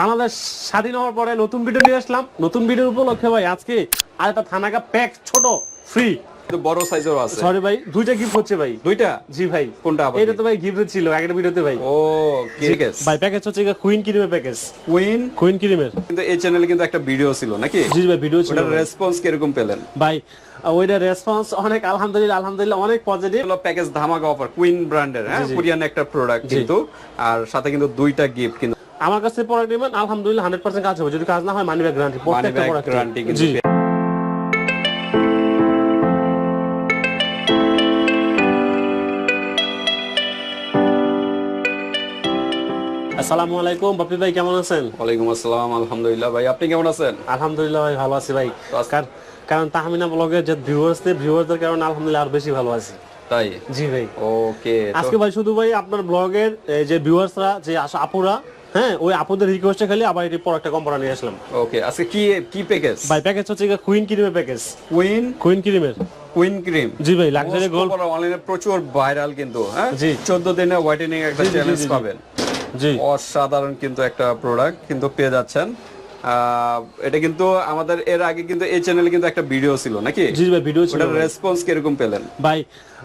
বাংলাদেশ স্বাধীন হওয়ার পরে নতুন ভিডিও নিয়ে আসলাম। নতুন ভিডিওর উপলক্ষে ভাই আজকে আর একটা থানাকা প্যাক ছোট ফ্রি বড় সাইজেরও আছে। সরি ভাই দুইটা গিফট হচ্ছে ভাই। দুইটা? জি ভাই। কোনটা এটা তো ভাই গিফট ছিল আগের ভিডিওতে ভাই। ও ঠিক আছে ভাই প্যাকেজ হচ্ছে কুইন ক্রিমের প্যাকেজ কুইন কুইন ক্রিমের কিন্তু এই চ্যানেলে কিন্তু একটা ভিডিও ছিল নাকি? জি ভাই ভিডিও ছিল রেসপন্স কীরকম পেলেন? ভাই ওইটা রেসপন্স অনেক আলহামদুলিল্লাহ আলহামদুলিল্লাহ অনেক পজিটিভ হলো প্যাকেজ ধামাকা অফার কুইন ব্র্যান্ডের হ্যাঁ। কোরিয়ান একটা প্রোডাক্ট কিন্তু। আর সাথে কিন্তু দুইটা গিফট কিন্তু আমার কাছে প্রোডাক্ট নেবেন আলহামদুলিল্লাহ হান্ড্রেড পার্সেন্ট কাজ হবে। যদি কাজ না হয় মানি ব্যাগ গ্যারান্টি প্রত্যেকটা প্রোডাক্ট জি। আসসালামু আলাইকুম বাপি ভাই কেমন আছেন? ওয়ালাইকুম আসসালাম আলহামদুলিল্লাহ ভাই আপনি কেমন আছেন? আলহামদুলিল্লাহ ভাই ভালো আছি ভাই। কার- কারণ তাহমিনা ব্লগের যে ভিউয়ার্সদের ভিউয়ারদের কারণে আলহামদুলিল্লাহ আর বেশি ভালো আছি। তাই? জি ভাই। ওকে আজকে ভাই শুধু ভাই আপনার ব্লগের এই যে ভিউয়ার্সরা যে আপুরা হ্যাঁ ওই আপুদের রিকোয়েস্টে খালি আবার এটি পর একটা কম্পোনা নিয়ে আসলাম। ওকে আজকে কি কি প্যাকেজ ভাই প্যাকেজ হচ্ছে কুইন ক্রিমের প্যাকেজ কুইন কুইন ক্রিমের কুইন ক্রিম জি ভাই লাক্সারি গোল্ড অনলাইনে প্রচুর ভাইরাল কিন্তু হ্যাঁ? জি। 14 দিনে হোয়াইটেনিং একটা চ্যালেঞ্জ। পাবেন। জি। অসাধারণ কিন্তু একটা প্রোডাক্ট কিন্তু পেয়ে যাচ্ছেন। এটা কিন্তু আমাদের এর আগে কিন্তু এই চ্যানেলে কিন্তু একটা ভিডিও ছিল নাকি? জি ভাই ভিডিও ছিল ওটার রেসপন্স কীরকম পেলেন? ভাই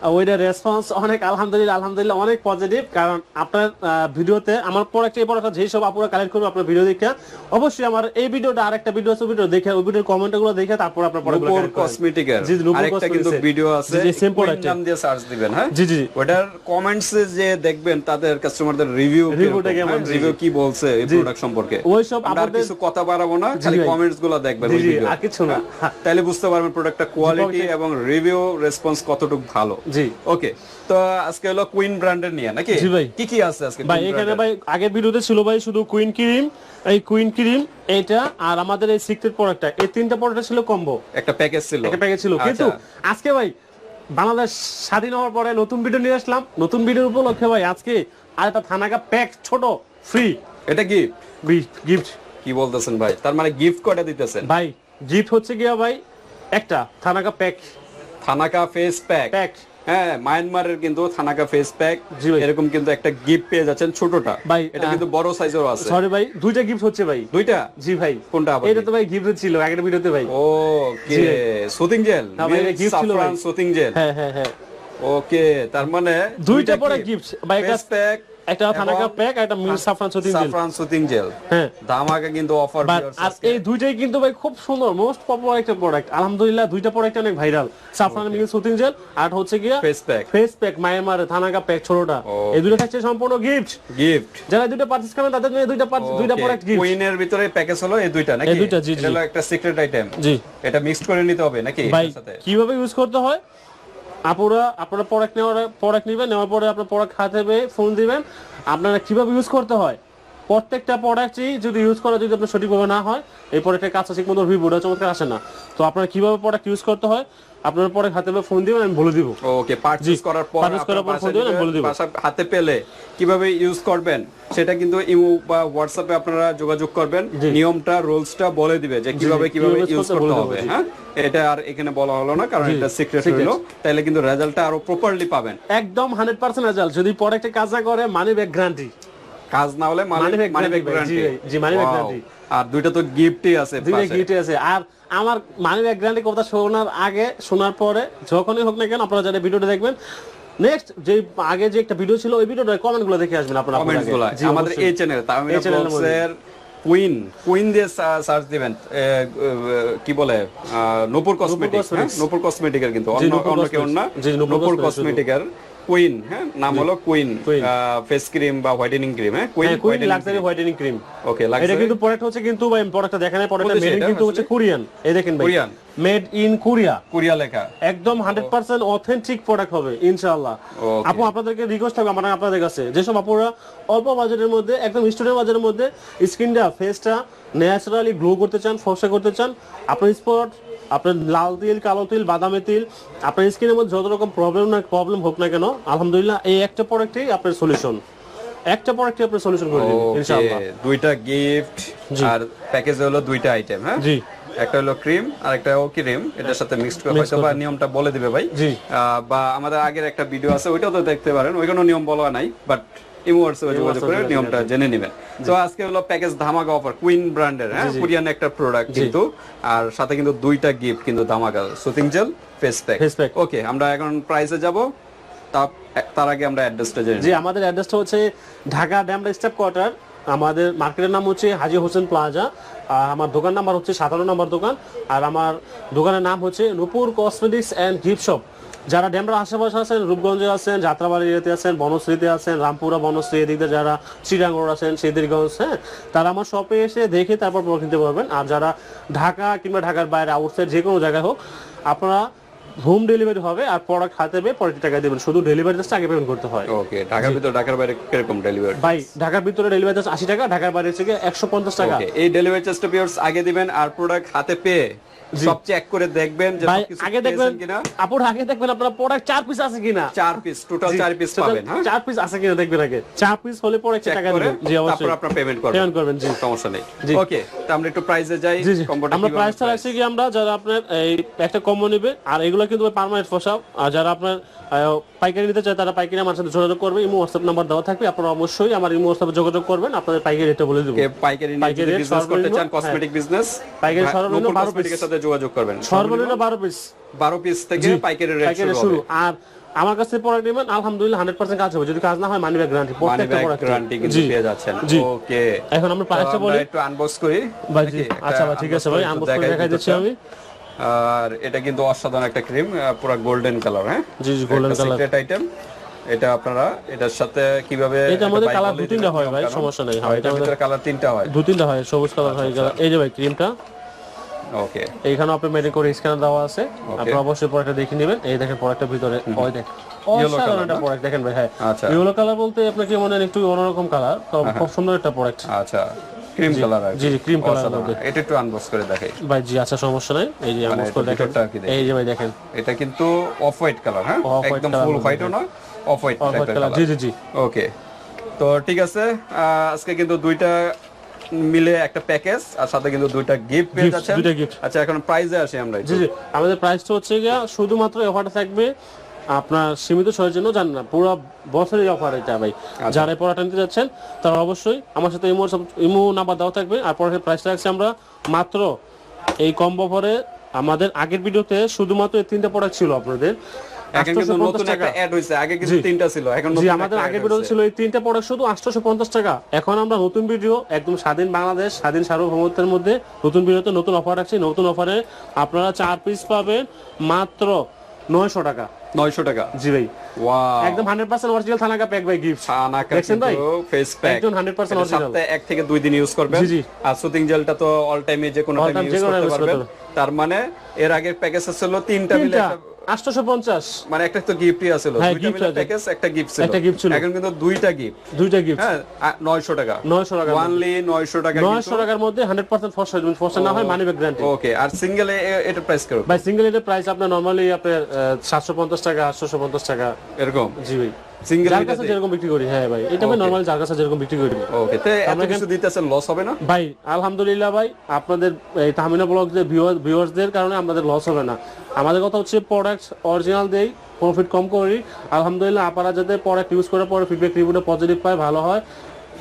ওইটা রেসপন্স অনেক আলহামদুলিল্লাহ আলহামদুলিল্লাহ অনেক পজিটিভ কারণ আপনার ভিডিওতে আমার প্রোডাক্ট এই প্রোডাক্ট যেই সব আপনারা কালেক্ট করবেন আপনার ভিডিও দেখে অবশ্যই আমার এই ভিডিওটা আরেকটা ভিডিও আছে ভিডিও দেখে ওই ভিডিওর কমেন্টগুলো দেখে তারপর আপনার প্রোডাক্টগুলো নূপুর কসমেটিকের জি, আরেকটা কিন্তু ভিডিও আছে জি, জি, same নাম দিয়ে সার্চ দিবেন হ্যাঁ? জি জি ওটার কমেন্টস যে দেখবেন তাদের কাস্টমারদের রিভিউ Review-টা কেমন, রিভিউ। কি বলছে এই প্রোডাক্ট সম্পর্কে? ওই সব আর আমাদের- কিছু কথা বাড়াবো না খালি কমেন্টসগুলো দেখবেন আর কিছু না। তাহলে বুঝতে পারবেন প্রোডাক্টটা কোয়ালিটি এবং রিভিউ রেসপন্স কতটুকু ভালো। জি। ওকে তো আজকে হলো কুইন ব্র্যান্ডের নিয়ে নাকি? জি, ভাই। কি কি আছে আজকে ভাই এখানে ভাই আগের ভিডিওতে ছিল ভাই শুধু কুইন ক্রিম এই কুইন ক্রিম এটা আর আমাদের এই সিক্রেট প্রোডাক্টটা এই তিনটা প্রোডাক্ট ছিল কম্বো একটা প্যাকেজ ছিল। একটা প্যাকেজ ছিল। কিন্তু আচ্ছা। আজকে ভাই বাংলাদেশ স্বাধীন হওয়ার পরে নতুন ভিডিও নিয়ে আসলাম। নতুন ভিডিওর উপলক্ষে ভাই আজকে আর একটা থানাকা প্যাক ছোট ফ্রি এটা কি? গিফট কি বলতেছেন ভাই? তার মানে গিফট কয়টা দিতেছেন? ভাই গিফট হচ্ছে গিয়া ভাই একটা thanaka pack thanaka face pack pack হ্যাঁ মায়ানমারের কিন্তু থানাকা ফেস প্যাক জি ভাই। এরকম কিন্তু একটা গিফট পেয়ে যাচ্ছেন ছোটটা। ভাই, এটা কিন্তু বড় সাইজেরও আছে। সরি ভাই দুইটা গিফট হচ্ছে ভাই। দুইটা? জি ভাই। কোনটা আবার এটা তো ভাই গিফট ছিল আগের ভিডিওতে ভাই। ও কে সুতিং জেল হ্যাঁ ভাই, এটা gift ছিল ভাই। সুতিং জেল হ্যাঁ হ্যাঁ হ্যাঁ। ওকে তার মানে দুইটা বড় গিফট ভাই প্যাক একটা থানাকা প্যাক একটা মিল সাফরান সতিন দিল সাফরান সুতিং জেল হ্যাঁ। ধামাকা কিন্তু অফার আর এই দুইটাই কিন্তু ভাই খুব সুন্দর মোস্ট পপুলার একটা প্রোডাক্ট আলহামদুলিল্লাহ দুইটা প্রোডাক্ট অনেক ভাইরাল সাফরান মিল সুতিং জেল আর হচ্ছে গিয়া face pack face pack Myanmar thanaka pack ছোটটা। এই দুটো থাকছে সম্পূর্ণ গিফট গিফট যারা দুটো পারচেজ তাদের জন্য দুইটা দুইটা প্রোডাক্ট গিফট কুইনের ভিতরে প্যাকেজ হলো এই দুইটা নাকি? এই দুইটা, জি, জি। এটা একটা সিক্রেট আইটেম জি। এটা মিক্সড করে নিতে হবে নাকি ভাই সাথে? কীভাবে ইউজ করতে হয়? আপনারা আপনারা প্রোডাক্ট নেওয়ার প্রোডাক্ট নেবেন, নেওয়ার পরে আপনার প্রোডাক্ট হাতে পেয়ে ফোন দিবেন। আপনারা কীভাবে ইউজ করতে হয়? প্রত্যেকটা প্রোডাক্টই যদি ইউজ করা যদি আপনার সঠিকভাবে না হয় এই প্রোডাক্টের কাছে ঠিক মতো রিভিউটা চমৎকার আসে না। তো আপনারা কীভাবে প্রোডাক্ট ইউজ করতে হয় আপনার প্রোডাক্ট হাতে পেয়ে ফোন দিবেন আমি বলে দিব। ওকে পারচেজ করার পর purchase করার পর ফোন দিবেন, আমি বলে দিব। হাতে পেলে কীভাবে ইউজ করবেন সেটা কিন্তু ইমো বা হোয়াটসঅ্যাপে আপনারা যোগাযোগ করবেন। নিয়মটা রুলসটা বলে দিবে যে কীভাবে কীভাবে ইউজ করতে হবে হ্যাঁ? এটা আর এখানে বলা হলো না কারণ এটা সিক্রেট হলো। তাহলে কিন্তু রেজাল্টটা আরও প্রপারলি পাবেন। একদম হান্ড্রেড পার্সেন্ট রেজাল্ট যদি প্রোডাক্টে কাজ না করে মানি ব্যাক গ্যারান্টি কাজ না হলে মানি ব্যাক গ্যারান্টি। জি, আর দুইটা তো গিফটই আছে দুইটা পাশে। গিফট আছে। আর আমার মানি ব্যাক গ্যারান্টি কথা শোনার আগে শোনার পরে যখনই হোক না কেন আপনারা যারা ভিডিওটা দেখবেন নেক্সট যে আগে যে একটা ভিডিও ছিল ওই ভিডিওটা কমেন্টগুলো দেখে আসবেন আপনারা আমাদের এই চ্যানেল তামিনা কুইন কুইন দিয়ে সার্চ দিবেন। কি বলে? নূপুর কসমেটিক। নূপুর কসমেটিকের কিন্তু। অন্য অন্য কেউ না। নূপুর। কসমেটিকের কুইন হ্যাঁ? নাম হলো কুইন ফেস ক্রিম বা হোয়াইটেনিং ক্রিম হ্যাঁ? Queen queen luxury whitening cream okay এটা কিন্তু প্রোডাক্ট হচ্ছে কিন্তু ভাই প্রোডাক্টটা দেখেন প্রোডাক্টটা মেড কিন্তু হচ্ছে কোরিয়ান এই দেখেন ভাই। Korean? Made in Korea Korea লেখা। একদম হান্ড্রেড পার্সেন্ট অথেন্টিক প্রোডাক্ট হবে ইনশাআল্লাহ। আপু আপনাদেরকে রিকোয়েস্ট থাকবে আমার আপনাদের কাছে। যেসব আপুরা অল্প বাজেটের মধ্যে একদম স্টুডেন্ট বাজেটের মধ্যে স্কিনটা ফেসটা ন্যাচারালি গ্লো করতে চান ফর্সা করতে চান আপনার স্পট আপনার লাল তিল কালো তিল বাদামি তিল আপনার স্কিনের মধ্যে যত রকম প্রবলেম না প্রবলেম হোক না কেন আলহামদুলিল্লাহ এই একটা প্রোডাক্টই আপনার সলিউশন একটা প্রোডাক্টই আপনার সলিউশন করে দিন ইনশাআল্লাহ। দুইটা গিফট আর প্যাকেজে হলো দুইটা আইটেম হ্যাঁ? জি। একটা হলো ক্রিম আর একটা ও ক্রিম এটার সাথে মিক্সড করে হয়তো বা নিয়মটা বলে দিবে ভাই। বা আমাদের আগের একটা ভিডিও আছে ওইটাও তো দেখতে পারেন ওইখানেও নিয়ম বলা নাই বাট ইমো হোয়াটসঅ্যাপে যোগাযোগ করে নিয়মটা জেনে নেবেন। তো আজকে হলো প্যাকেজ ধামাকা অফার কুইন ব্র্যান্ডের হ্যাঁ? কোরিয়ান একটা প্রোডাক্ট কিন্তু। আর সাথে কিন্তু দুইটা গিফট কিন্তু ধামাকা soothing gel face pack. Okay আমরা এখন প্রাইসে যাব। তার আগে আমরা অ্যাড্রেসটা জেনে জি। আমাদের অ্যাড্রেসটা হচ্ছে ঢাকা ড্যামরা স্টেপ কোয়ার্টার। আমাদের মার্কেটের নাম হচ্ছে হাজি হোসেন প্লাজা। আর আমার দোকান নাম্বার হচ্ছে সাতান্ন নম্বর দোকান। আর আমার দোকানের নাম হচ্ছে Nupur cosmetics and gift shop. যারা ড্যামরা আশেপাশে আছেন রূপগঞ্জে আছেন যাত্রাবাড়ি এরিয়াতে আছেন বনশ্রীতে আছেন রামপুরা বনশ্রী এদিক দিয়ে যারা চিরাঙ্গড় আছেন সেদিরগঞ্জ হ্যাঁ তারা আমার শপে এসে দেখে তারপর প্রোডাক্ট নিতে পারবেন আর যারা ঢাকা কিংবা ঢাকার বাইরে আউটসাইড যে কোনো জায়গায় হোক আপনারা হোম ডেলিভারি হবে আর প্রোডাক্ট হাতে পেয়ে পরে টাকা দেবেন। শুধু ডেলিভারি জাস্ট আগে পেমেন্ট করতে হয়। ওকে ঢাকার ভিতর ঢাকার বাইরে কীরকম ডেলিভারি ভাই ঢাকার ভিতরে ডেলিভারি চার্জ আশি টাকা ঢাকার বাইরে থেকে একশো পঞ্চাশ টাকা। ওকে এই ডেলিভারি চার্জটা পিওর্স আগে দিবেন আর প্রোডাক্ট হাতে পেয়ে সব চেক করে দেখবেন যে আগে দেখবেন আপুর আগে দেখবেন আপনার প্রোডাক্ট চার পিস আছে কিনা? চার পিস টোটাল চার পিস পাবেন হ্যাঁ? চার পিস আছে কিনা দেখবেন আগে। চার পিস হলে পরে একটা টাকা করে দেবেন। জি তারপর অবশ্যই পেমেন্ট করবেন। পেমেন্ট করবেন জি। সমস্যা নেই। ওকে তো আমরা একটু প্রাইসে যাই জি জি। কম্বোটা আমরা প্রাইসটা রাখছি কি আমরা যারা আপনার এই একটা কম্বো নেবে আর এগুলো কিন্তু পার্মানেন্ট পোশাক আর যারা আপনার পাইকারি নিতে চায় তারা পাইকারি আমার সাথে যোগাযোগ করবে ইমো হোয়াটসঅ্যাপ নাম্বার দেওয়া থাকবে আপনারা অবশ্যই আমার ইমো হোয়াটসঅ্যাপে যোগাযোগ করবেন আপনাদের পাইকারি রেটটা বলে দেবো। পাইকারি নিয়ে পাইকারি বিজনেস করতে চান কসমেটিক বিজনেস পাইকারি সর্বনিম্ন 12 কসমেটিকের সাথে যোগাযোগ করবেন। সর্বনিম্ন বারো পিস 12 পিস থেকে পাইকারি রেট শুরু আর আমার কাছে প্রোডাক্ট নেবেন আলহামদুলিল্লাহ হান্ড্রেড পার্সেন্ট কাজ হবে। যদি কাজ না হয় মানি ব্যাগ গ্যারান্টি প্রত্যেকটা প্রোডাক্ট গ্যারান্টি কিন্তু পেয়ে যাচ্ছেন। ওকে এখন আমরা প্রাইসটা বলি। একটু আনবক্স করি। ভাই আচ্ছা ভাই ঠিক আছে ভাই আনবক্স করে দেখাই দিচ্ছি। আমি। আর এটা কিন্তু অসাধারণ একটা ক্রিম পুরো গোল্ডেন কালার হ্যাঁ? জি জি গোল্ডেন কালার সিক্রেট আইটেম এটা আপনারা এটার সাথে কীভাবে মধ্যে একটা কালার bike দু তিনটা হয় ভাই সমস্যা নাই। হয় এটার ভিতরে কালার তিনটা হয়। দু তিনটা হয় সবুজ কালার হয় এই যে ভাই ক্রিমটা ওকে এইখানে আপনি মেডিং করে স্ক্যানার দেওয়া আছে। আপনি অবশ্যই প্রোডাক্টটা দেখে নেবেন। এই দেখেন প্রোডাক্টের ভিতরে ওই দেখেন। অসাধারণ একটা প্রোডাক্ট দেখেন ভাই হ্যাঁ। আচ্ছা। ইয়েলো কালার বলতে আপনাকে মনে হয় একটু অন্যরকম কালার তো খুব সুন্দর একটা প্রোডাক্ট আচ্ছা। ক্রিম কালার জি জি ক্রিম কালার এটা একটু আনবক্স করে দেখাই। ভাই জি আচ্ছা সমস্যা নাই। এই যে আনবক্স করে দেখেন। ভিতরটা কি দেখি? এই যে ভাই দেখেন। এটা কিন্তু অফ হোয়াইট কালার হ্যাঁ একদম ফুল হোয়াইটও না অফ হোয়াইট কালার জি জি জি। ওকে তো ঠিক আছে আজকে কিন্তু দুইটা মিলে একটা প্যাকেজ আর সাথে কিন্তু দুইটা গিফট পেয়ে যাচ্ছেন। দুইটা gift। আচ্ছা এখন প্রাইজে আসি আমরা। জি জি। আমাদের প্রাইসটা হচ্ছে গিয়া শুধুমাত্র অফারটা থাকবে আপনার সীমিত সময়ের জন্য জান না পুরো বছরের অফার এটা ভাই। যারা এই পড়াটা নিতে যাচ্ছেন তারা অবশ্যই আমার সাথে ইমো ইমো নাম্বার দেওয়া থাকবে আর পরে প্রাইসটা রাখছি আমরা মাত্র এই কম্বো অফারে আমাদের আগের ভিডিওতে শুধুমাত্র এই তিনটা প্রোডাক্ট ছিল আপনাদের। এখন কিন্তু নতুন একটা অ্যাড হইছে আগে কিন্তু তিনটা ছিল এখন নতুন আমাদের আগের ভিডিও ছিল এই তিনটা প্রোডাক্ট শুধু আটশোশো পঞ্চাশ টাকা। এখন আমরা নতুন ভিডিও একদম স্বাধীন বাংলাদেশ স্বাধীন সার্বভৌমত্বের মধ্যে নতুন ভিডিওতে নতুন অফার রাখছি। নতুন অফারে আপনারা চার পিস পাবেন মাত্র নয়শো টাকা। 900 টাকা? জি ভাই। ওয়াও একদম hundred percent original thanaka pack by gift দেখছেন ভাই? ফেস প্যাক একদম 100%। সপ্তাহে এক থেকে দুই দিন ইউজ করবেন। জি, জি। আর সুতিং জেলটা তো অল টাইমে যে কোনো টাইম ইউজ করতে পারবেন। তার মানে এর আগের প্যাকেজ ছিল তিনটা মিলে তিনটা একটা- আটশোশো পঞ্চাশ। মানে একটা তো গিফটই হ্যাঁ, দুইটা। প্যাকেজ একটা গিফট ছিল। একটা gift ছিল। এখন কিন্তু দুইটা গিফট দুইটা গিফট হ্যাঁ 900 টাকা। নয়শো টাকা ওয়ানলি 900 টাকা নয়শো টাকার মধ্যে হান্ড্রেড পার্সেন্ট ফর্স ফর্স না হয় মানি ব্যাক গ্যারান্টি ওকে আর সিঙ্গেল এটা প্রাইস করো ভাই সিঙ্গেল এর প্রাইস আপনার নরমালি আপনার সাতশো পঞ্চাশ টাকা আটশোশো পঞ্চাশ টাকা। এরকম? জি ভাই। সিঙ্গেল যার কাছে যেরকম বিক্রি করি হ্যাঁ ভাই। এটা আমি নরমালি যার কাছে যেরকম বিক্রি করি। ওকে তো এত কিছু দিতেছেন লস হবে না? ভাই আলহামদুলিল্লাহ ভাই আপনাদের এই তামিনা ব্লগ যে ভিউয়ার্সদের কারণে আমাদের লস হবে না। আমাদের কথা হচ্ছে প্রোডাক্ট অরিজিনাল দেই প্রফিট কম করি। আলহামদুলিল্লাহ, আপনারা যাতে প্রোডাক্ট ইউজ করার পরে ফিডব্যাক রিভিউটা পজিটিভ পায়, ভালো হয়,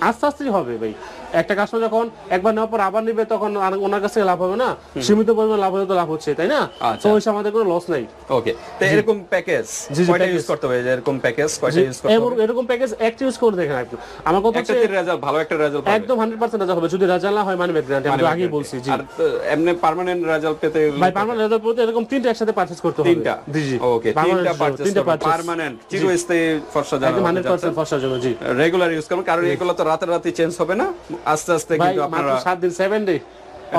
আস্তে আস্তেই হবে ভাই। একটা কাস্টমার যখন একবার নেওয়ার পর আবার নিবে তখন আর ওনার কাছে লাভ হবে না। সীমিত পরিমাণ লাভ হলে তো লাভ হচ্ছে তাই না? আচ্ছা। তো ওই আমাদের কোনো লস নাই। ওকে তো এরকম প্যাকেজ জি, জি, কয়টা ইউজ করতে হবে? এরকম প্যাকেজ কয়টা ইউজ করতে হবে? এরকম প্যাকেজ একটা ইউজ করে দেখেন একটু আমার কথা হচ্ছে একটা রেজাল্ট ভালো একটা রেজাল্ট একদম হান্ড্রেড পার্সেন্ট রেজাল্ট হবে। যদি রেজাল্ট না হয় মানে গ্যারান্টি আমি আগেই বলছি জি। আর এমনি পার্মানেন্ট রেজাল্ট পেতে ভাই পার্মানেন্ট রেজাল্ট বলতে এরকম তিনটা একসাথে পারচেজ করতে হবে। তিনটা? জি জি। ওকে তিনটা পারচেজ তিনটা পারচেজ পার্মানেন্ট চিরস্থায়ী ফর্সা জানা একদম হান্ড্রেড পার্সেন্ট ফসার জন্য জি। রেগুলার ইউজ করবেন কারণ এগুলো তো রাতে রাতে চেঞ্জ হবে না? আস্তে আস্তে কিন্তু আপনারা সাত দিন সেভেন ডে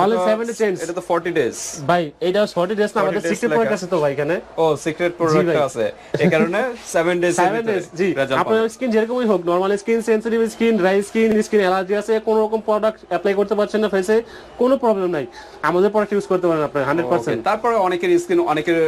অনলি চেঞ্জ এটা তো 40 ডেজ ভাই এইটা ফর্টি ডেজ না আমাদের সিক্রেট প্রোডাক্ট আছে তো ভাই এখানে। ও সিক্রেট প্রোডাক্ট আছে। এই কারণে 7 ডেজ সেভেন ডেজ জি। আপনার স্কিন যেরকমই হোক normal skin sensitive skin dry skin skin allergy আছে কোনো রকম প্রোডাক্ট অ্যাপ্লাই করতে পারছেন না ফেসে কোনো প্রবলেম নাই। আমাদের প্রোডাক্ট ইউজ করতে পারেন আপনি হান্ড্রেড পার্সেন্ট তারপরে অনেকের স্কিন অনেকের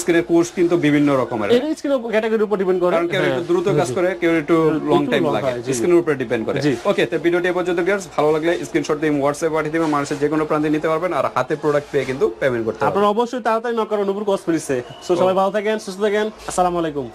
স্কিনের কোর্স কিন্তু বিভিন্ন রকমের। এর স্কিন ক্যাটাগরির উপর ডিপেন্ড করে। কারণ কেউ হ্যাঁ। একটু দ্রুত কাজ করে কেউ একটু লং টাইম লাগে। স্ক্রিনের উপরে ডিপেন্ড করে। ওকে তো ভিডিওটি এ পর্যন্ত ভালো লাগলে স্ক্রিনশট দিয়ে হোয়াটসঅ্যাপ পাঠিয়ে দিবেন মানুষের যে কোনো প্রান্তে নিতে পারবেন আর হাতে প্রোডাক্ট পেয়ে কিন্তু পেমেন্ট করতে পারবেন। আপনারা অবশ্যই তাড়াতাড়ি নক করেন উপর কস ফ্রিজে সো সবাই ভালো থাকেন সুস্থ থাকেন। আসসালামু আলাইকুম।